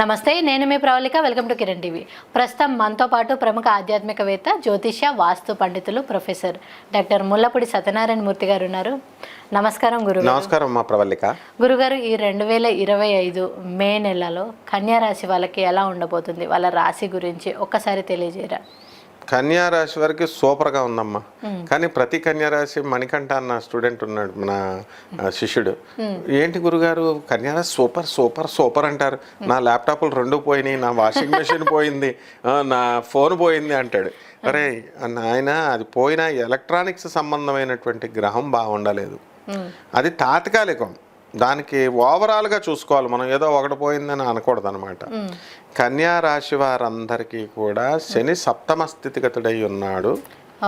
నమస్తే నేను మీ Pravallika welcome to Kiran TV. ప్రస్తుతం మనతో పాటు ప్రముఖ ఆధ్యాత్మికవేత్త జ్యోతిష్య వాస్తు పండితులు ప్రొఫెసర్ డాక్టర్ ముల్లపూడి సత్యనారాయణ మూర్తి గారు ఉన్నారు. నమస్కారం గురుగారు. నమస్కారం మా ప్రవల్లిక గురుగారు ఈ రెండు వేల ఇరవై ఐదు మే నెలలో కన్యా రాశి వాళ్ళకి ఎలా ఉండబోతుంది? వాళ్ళ రాశి గురించి ఒక్కసారి తెలియజేయరా? కన్యా రాశి వారికి సూపర్గా ఉందమ్మా. కానీ ప్రతి కన్యా రాశి మణికంఠ అన్న స్టూడెంట్ ఉన్నాడు మన శిష్యుడు. ఏంటి గురుగారు? కన్యా రాశి సూపర్ సూపర్ సూపర్ అంటారు. నా ల్యాప్టాప్లు రెండు పోయినాయి నా వాషింగ్ మెషిన్ పోయింది నా ఫోన్ పోయింది అంటాడు. అరే నాయన అది పోయిన ఎలక్ట్రానిక్స్ సంబంధమైనటువంటి గ్రహం బాగుండలేదు. అది తాత్కాలికం. దానికి ఓవరాల్గా చూసుకోవాలి. మనం ఏదో ఒకటి పోయిందని అనకూడదు అనమాట కన్యా రాశి వారందరికీ కూడా శని సప్తమ స్థితిగతుడై ఉన్నాడు.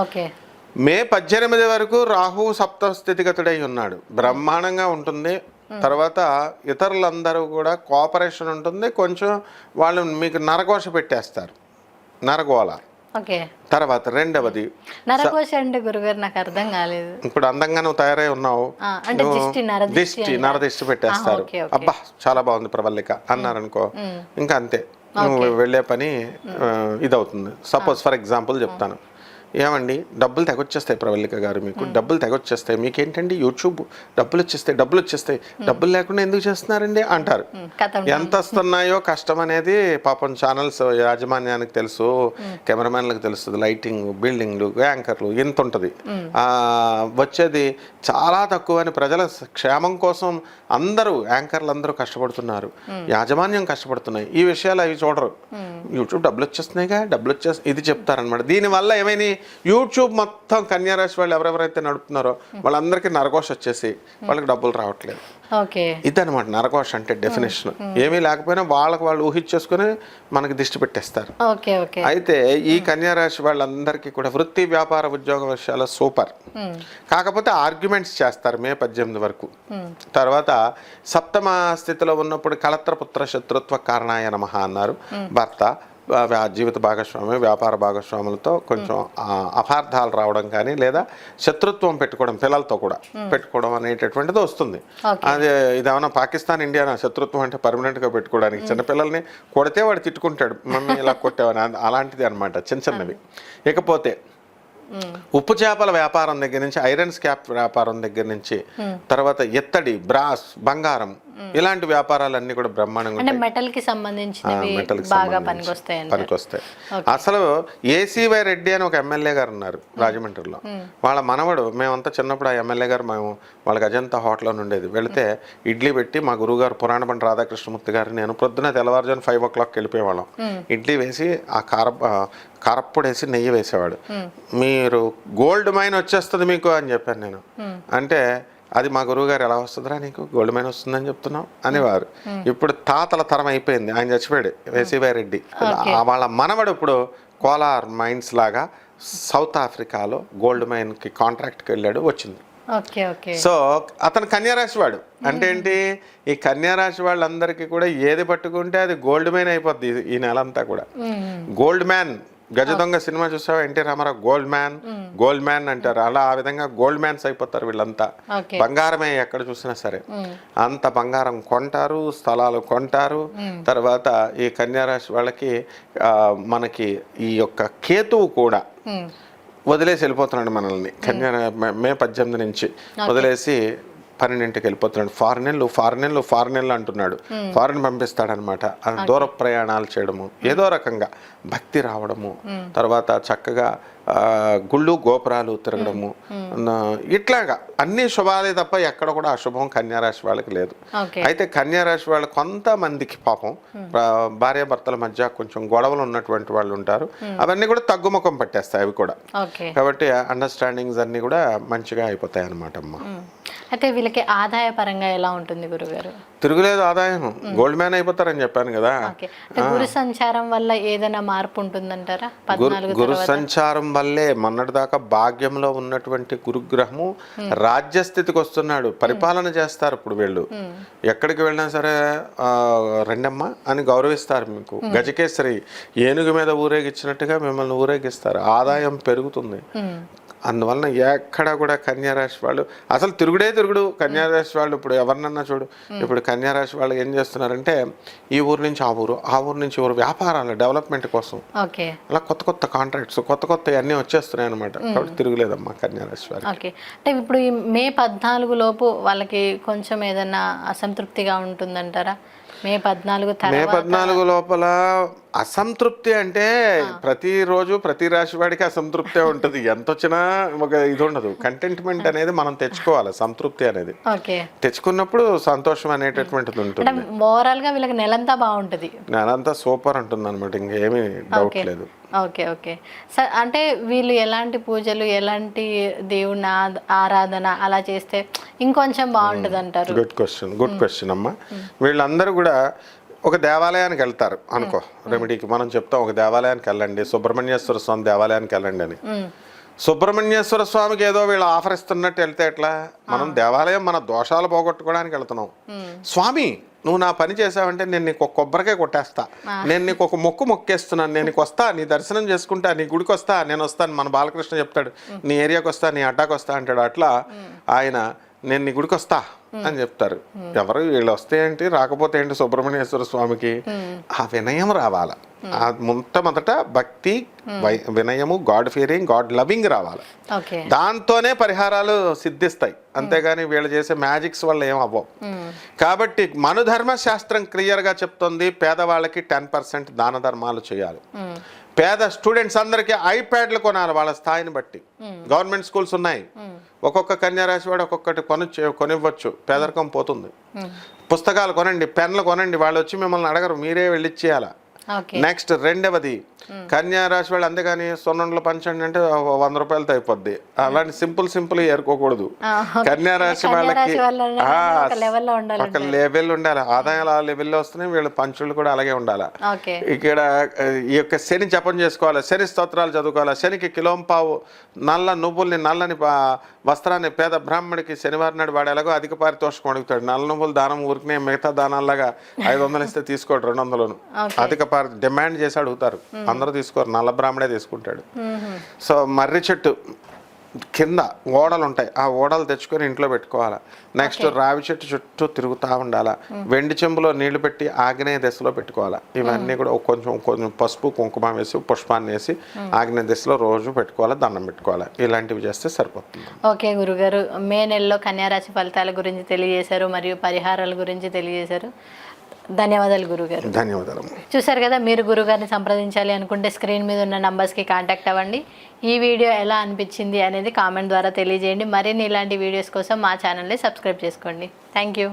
ఓకే. మే పద్దెనిమిది వరకు రాహు సప్తమ స్థితిగతుడై ఉన్నాడు. బ్రహ్మాండంగా ఉంటుంది. తర్వాత ఇతరులందరూ కూడా కోఆపరేషన్ ఉంటుంది. కొంచెం వాళ్ళు మీకు నరకోశ పెట్టేస్తారు. నరగోళ. ఓకే. తర్వాత రెండవది. నరకోశ అంటే గురుగారు నాకు అర్థం కాలేదు. ఇప్పుడు అందంగా నువ్వు తయారై ఉన్నావు. దిష్టి, నరదిష్టి దిష్టి నరదిష్టి పెట్టేస్తారు. అబ్బా చాలా బాగుంది ప్రవల్లిక అన్నారనుకో ఇంకా అంతే. నువ్వు వెళ్ళే పని ఆ, ఇదవుతుంది. సపోజ్ ఫర్ ఎగ్జాంపుల్ చెప్తాను. ఏమండి? డబ్బులు తెగొచ్చేస్తాయి ప్రవల్లిక గారు మీకు. డబ్బులు తెగొచ్చేస్తాయి. మీకేంటండి? యూట్యూబ్ డబ్బులు వచ్చేస్తాయి డబ్బులు వచ్చేస్తాయి. డబ్బులు లేకుండా ఎందుకు చేస్తున్నారండి? అంటారు. ఎంత వస్తున్నాయో కష్టం అనేది పాపం ఛానల్స్ యాజమాన్యానికి తెలుసు కెమెరామెన్లకు తెలుస్తుంది. లైటింగ్ బిల్డింగ్లు యాంకర్లు ఇంత ఉంటుంది. ఆ, వచ్చేది చాలా తక్కువ అని ప్రజల క్షేమం కోసం అందరూ యాంకర్లు అందరూ కష్టపడుతున్నారు. యాజమాన్యం కష్టపడుతున్నాయి. ఈ విషయాలు అవి చూడరు. యూట్యూబ్ డబ్బులు వచ్చేస్తున్నాయిగా డబ్బులు వచ్చేసి ఇది చెప్తారనమాట దీనివల్ల ఏమైనా యూట్యూబ్ మొత్తం కన్యారాశి వాళ్ళు ఎవరెవరైతే నడుపుతున్నారో వాళ్ళందరికీ నరకోశ వచ్చేసి వాళ్ళకి డబ్బులు రావట్లేదు. ఇదనమాట నరకోశ అంటే డెఫినేషన్ ఏమీ లేకపోయినా వాళ్ళకి వాళ్ళు ఊహించేసుకుని మనకి దిష్టి పెట్టేస్తారు. అయితే ఈ కన్యా రాశి వాళ్ళందరికీ కూడా వృత్తి వ్యాపార ఉద్యోగ విషయాలు సూపర్. కాకపోతే ఆర్గ్యుమెంట్స్ చేస్తారు మే పద్దెనిమిది వరకు. తర్వాత సప్తమ స్థితిలో ఉన్నప్పుడు కలత్రపుత్ర శత్రుత్వ కారణాయ నమః అన్నారు భర్త. జీవిత భాగస్వామి వ్యాపార భాగస్వాములతో కొంచెం అపార్థాలు రావడం కానీ లేదా శత్రుత్వం పెట్టుకోవడం పిల్లలతో కూడా పెట్టుకోవడం అనేటటువంటిది వస్తుంది. అదే ఇదేమన్నా పాకిస్తాన్ ఇండియా శత్రుత్వం అంటే పర్మనెంట్గా పెట్టుకోవడానికి చిన్నపిల్లల్ని కొడితే వాడు తిట్టుకుంటాడు. మమ్మీ ఇలా కొట్టావని అలాంటిది అనమాట చిన్న చిన్నవి. ఇకపోతే ఉప్పు చేపల వ్యాపారం దగ్గర నుంచి ఐరన్ స్కాప్ వ్యాపారం దగ్గర నుంచి తర్వాత ఎత్తడి బ్రాస్ బంగారం ఇలాంటి వ్యాపారాలన్నీ కూడా బ్రహ్మాండంగా అంటే మెటల్కి సంబంధించినవి బాగా పనికొస్తాయి. అసలు ఏసీవై రెడ్డి అని ఒక ఎమ్మెల్యే గారు ఉన్నారు రాజమండ్రిలో. వాళ్ళ మనవడు మేమంతా చిన్నప్పుడు ఆ ఎమ్మెల్యే గారు మేము వాళ్ళకి అజంతా హోటల్లో ఉండేది. వెళితే ఇడ్లీ పెట్టి మా గురువుగారు పురాణ పంట రాధాకృష్ణమూర్తి గారు నేను ప్రొద్దున తెల్లవారుజాను ఫైవ్ ఓ క్లాక్కి వెళ్ళిపోయేవాళ్ళం ఇడ్లీ వేసి ఆ కార కారప్పొడి వేసి నెయ్యి వేసేవాడు. మీరు గోల్డ్ మైన్ వచ్చేస్తుంది మీకు అని చెప్పాను నేను. అంటే అది మా గురువుగారు ఎలా వస్తుందిరా నీకు? గోల్డ్ మైన్ వస్తుందని చెప్తున్నావు అనేవారు. ఇప్పుడు తాతల తరం అయిపోయింది. ఆయన చచ్చిపోయాడు వేసిబాయి రెడ్డి. ఆ వాళ్ళ మనవడు ఇప్పుడు కోలార్ మైన్స్ లాగా సౌత్ ఆఫ్రికాలో గోల్డ్ మైన్కి కాంట్రాక్ట్కి వెళ్ళాడు వచ్చింది. సో అతను కన్యారాశి వాడు. అంటే ఏంటి? ఈ కన్యారాశి వాళ్ళందరికీ కూడా ఏది పట్టుకుంటే అది గోల్డ్ మైన్ అయిపోద్ది ఈ- ఈ నెలంతా కూడా. గోల్డ్ మ్యాన్ గజ దొంగ సినిమా చూసావా? NT Ramarao gold man gold man అంటారు. అలా ఆ విధంగా గోల్డ్ మ్యాన్స్ అయిపోతారు వీళ్ళంతా. బంగారమే ఎక్కడ చూసినా సరే. అంత బంగారం కొంటారు స్థలాలు కొంటారు. తర్వాత ఈ కన్యారాశి వాళ్ళకి మనకి ఈ యొక్క కేతువు కూడా. వదిలేసి వెళ్ళిపోతున్నాడు మనల్ని. కన్యా మే పద్దెనిమిది నుంచి వదిలేసి పన్నెండింటికి వెళ్ళిపోతున్నాడు. ఫారినెన్లు ఫారినెన్లు ఫారినెన్లు అంటున్నాడు. ఫారిన్ పంపిస్తాడనమాట దూర ప్రయాణాలు చేయడము ఏదో రకంగా భక్తి రావడము తర్వాత చక్కగా గుళ్ళు గోపురాలు తిరగడము ఇట్లాగా అన్ని శుభాలే తప్ప ఎక్కడ కూడా అశుభం కన్యారాశి వాళ్ళకి లేదు. అయితే కన్యారాశి వాళ్ళు కొంతమందికి పాపం భార్యాభర్తల మధ్య కొంచెం గొడవలు ఉన్నటువంటి వాళ్ళు ఉంటారు. అవన్నీ కూడా తగ్గుముఖం పట్టేస్తాయి అవి కూడా. కాబట్టి అండర్స్టాండింగ్స్ అన్ని కూడా మంచిగా అయిపోతాయి అన్నమాట అమ్మ. అయితే వీళ్ళకి ఆదాయ పరంగా ఎలా ఉంటుంది గురుగారు? తిరుగులేదు ఆదాయం గోల్డ్ మ్యాన్ అయిపోతారని చెప్పాను కదా. గురు సంచారం వల్ల ఏదైనా మార్పు ఉంటుందంటారా? గురు సంచారం వల్లే మొన్నటిదాకా భాగ్యంలో ఉన్నటువంటి గురుగ్రహము రాజ్యస్థితికి వస్తున్నాడు. పరిపాలన చేస్తారు ఇప్పుడు వీళ్ళు. ఎక్కడికి వెళ్ళినా సరే రెండమ్మ అని గౌరవిస్తారు మీకు. గజకేసరి ఏనుగు మీద ఊరేగించినట్టుగా మిమ్మల్ని ఊరేగిస్తారు. ఆదాయం పెరుగుతుంది. అందువలన ఎక్కడ కూడా కన్యారాశి వాళ్ళు అసలు తిరుగుడే తిరుగుడు కన్యారాశి వాళ్ళు ఇప్పుడు ఎవరినన్నా చూడు. ఇప్పుడు కన్యారాశి వాళ్ళు ఏం చేస్తున్నారంటే ఈ ఊరు నుంచి ఆ ఊరు ఆ ఊరు నుంచి ఊరు వ్యాపారాలు డెవలప్మెంట్ కోసం. అలా కొత్త కొత్త కాంట్రాక్ట్స్ కొత్త కొత్త అన్నీ వచ్చేస్తున్నాయి అనమాట కాబట్టి తిరుగులేదమ్మా కన్యారాశి ఓకే. అంటే ఇప్పుడు ఈ మే పద్నాలుగు లోపు వాళ్ళకి కొంచెం ఏదన్నా అసంతృప్తిగా ఉంటుందంటారా? మే పద్నాలుగు మే పద్నాలుగు లోపల అసంతృప్తి అంటే ప్రతిరోజు ప్రతి రాశి వాడికి అసంతృప్తే ఉంటుంది. ఎంత వచ్చినా ఒక ఇది ఉండదు. కంటెంట్మెంట్ అనేది మనం తెచ్చుకోవాలి సంతృప్తి అనేది. తెచ్చుకున్నప్పుడు సంతోషం అనేటటువంటిది ఉంటుంది. ఓవరాల్గా వీళ్ళకి నెలంతా బాగుంటుంది. నేనంతా సూపర్ ఉంటుంది అనమాట ఇంకేమీ డౌట్ లేదు. Okay okay. సార్ అంటే వీళ్ళు ఎలాంటి పూజలు ఎలాంటి దేవుని ఆరాధన అలా చేస్తే ఇంకొంచెం బాగుంటుంది అంటారు గుడ్ క్వశ్చన్ గుడ్ క్వశ్చన్ అమ్మా. వీళ్ళందరూ కూడా ఒక దేవాలయానికి వెళ్తారు అనుకో రెమెడీకి మనం చెప్తాం ఒక దేవాలయానికి వెళ్ళండి సుబ్రహ్మణ్యేశ్వర స్వామి దేవాలయానికి వెళ్ళండి అని. సుబ్రహ్మణ్యేశ్వర స్వామికి ఏదో వీళ్ళు ఆఫర్ ఇస్తున్నట్టు వెళ్తే ఎట్లా? మనం దేవాలయం మన దోషాలు పోగొట్టుకోవడానికి వెళ్తున్నాం. స్వామి నువ్వు నా పని చేసావంటే నేను నీకు ఒక కొబ్బరికాయ కొట్టేస్తా. నేను నీకు ఒక మొక్కు మొక్కేస్తున్నాను. నేను నీకు వస్తా నీ దర్శనం చేసుకుంటా నీ గుడికి వస్తా నేను వస్తాను. మన బాలకృష్ణ చెప్తాడు నీ ఏరియాకి వస్తా నీ అడ్డాకి వస్తా అంటాడు. అట్లా ఆయన నేను నీ గుడికి వస్తా అని చెప్తారు. ఎవరు వీళ్ళు వస్తే ఏంటి? రాకపోతే ఏంటి సుబ్రహ్మణ్యేశ్వర స్వామికి? ఆ వినయం రావాల. మొట్టమొదట భక్తి వినయము గాడ్ ఫియరింగ్ గాడ్ లవింగ్ రావాలి. దాంతోనే పరిహారాలు సిద్ధిస్తాయి. అంతేగాని వీళ్ళు చేసే మ్యాజిక్స్ వల్ల ఏం అవ్వవు. కాబట్టి మనుధర్మ శాస్త్రం క్లియర్గా చెప్తుంది పేదవాళ్ళకి టెన్ పర్సెంట్ దాన ధర్మాలు చేయాలి. పేద స్టూడెంట్స్ అందరికీ ఐప్యాడ్లు కొనాలి వాళ్ళ స్థాయిని బట్టి. గవర్నమెంట్ స్కూల్స్ ఉన్నాయి. ఒక్కొక్క కన్యారాశి వాడు ఒక్కొక్కటి కొను కొనివ్వచ్చు. పేదరికం పోతుంది. పుస్తకాలు కొనండి పెన్లు కొనండి వాళ్ళు వచ్చి మిమ్మల్ని అడగరు మీరే వెళ్ళిచ్చేయాలా నెక్స్ట్ రెండవది కన్యా రాశి వాళ్ళు అంతేగాని సొన్నుండలు పంచండి అంటే వంద రూపాయలతో అయిపోద్ది. అలాంటి సింపుల్ సింపుల్ ఏరుకోకూడదు. కన్యా రాశి వాళ్ళకి ఒక లెవెల్ ఉండాలి ఆదాయాలు ఆ లెవెల్లో వస్తున్నాయి వీళ్ళ పంచులు కూడా అలాగే ఉండాలి. ఇక్కడ ఈ యొక్క శని జపం చేసుకోవాలి శని స్తోత్రాలు చదువుకోవాలి. శనికి కిలోంపావు నల్ల నువ్వుల్ని నల్లని వస్త్రాన్ని పేద బ్రాహ్మడికి శనివారం నాడు వాడు ఎలాగో అధిక పారితోషికం అడుగుతాడు. నల్ల నువ్వులు దానం ఊరికనే మిగతా దానాల్లాగా ఐదు వందలు ఇస్తే తీసుకోడు రెండు వందలను. అధిక పారి డిమాండ్ చేసి అడుగుతారు. అందరూ తీసుకోరు. నల్ల బ్రాహ్మడే తీసుకుంటాడు. సో మర్రి చెట్టు కింద ఓడలు ఉంటాయి ఆ ఓడలు తెచ్చుకొని ఇంట్లో పెట్టుకోవాలి? నెక్స్ట్ రావి చెట్టు చుట్టూ తిరుగుతూ ఉండాలా? వెండి చెంబులో నీళ్ళు పెట్టి ఆగ్నేయ దశలో పెట్టుకోవాలి? ఇవన్నీ కూడా కొంచెం కొంచెం పసుపు కుంకుమ వేసి పుష్పాన్ని వేసి ఆగ్నేయ దశలో రోజు పెట్టుకోవాలి? దండం పెట్టుకోవాలి? ఇలాంటివి చేస్తే సరిపోతుంది. ఓకే గురుగారు మే నెలలో కన్యారాశి ఫలితాల గురించి తెలియజేశారు మరియు పరిహారాల గురించి తెలియజేశారు. ధన్యవాదాలు గురుగారు. ధన్యవాదాలు. చూసారు కదా మీరు గురుగారిని సంప్రదించాలి అనుకుంటే స్క్రీన్ మీద ఉన్న నంబర్స్కి కాంటాక్ట్ అవ్వండి. ఈ వీడియో ఎలా అనిపించింది అనేది కామెంట్ ద్వారా తెలియజేయండి. మరిన్ని ఇలాంటి వీడియోస్ కోసం మా ఛానల్ని సబ్స్క్రైబ్ చేసుకోండి. Thank you.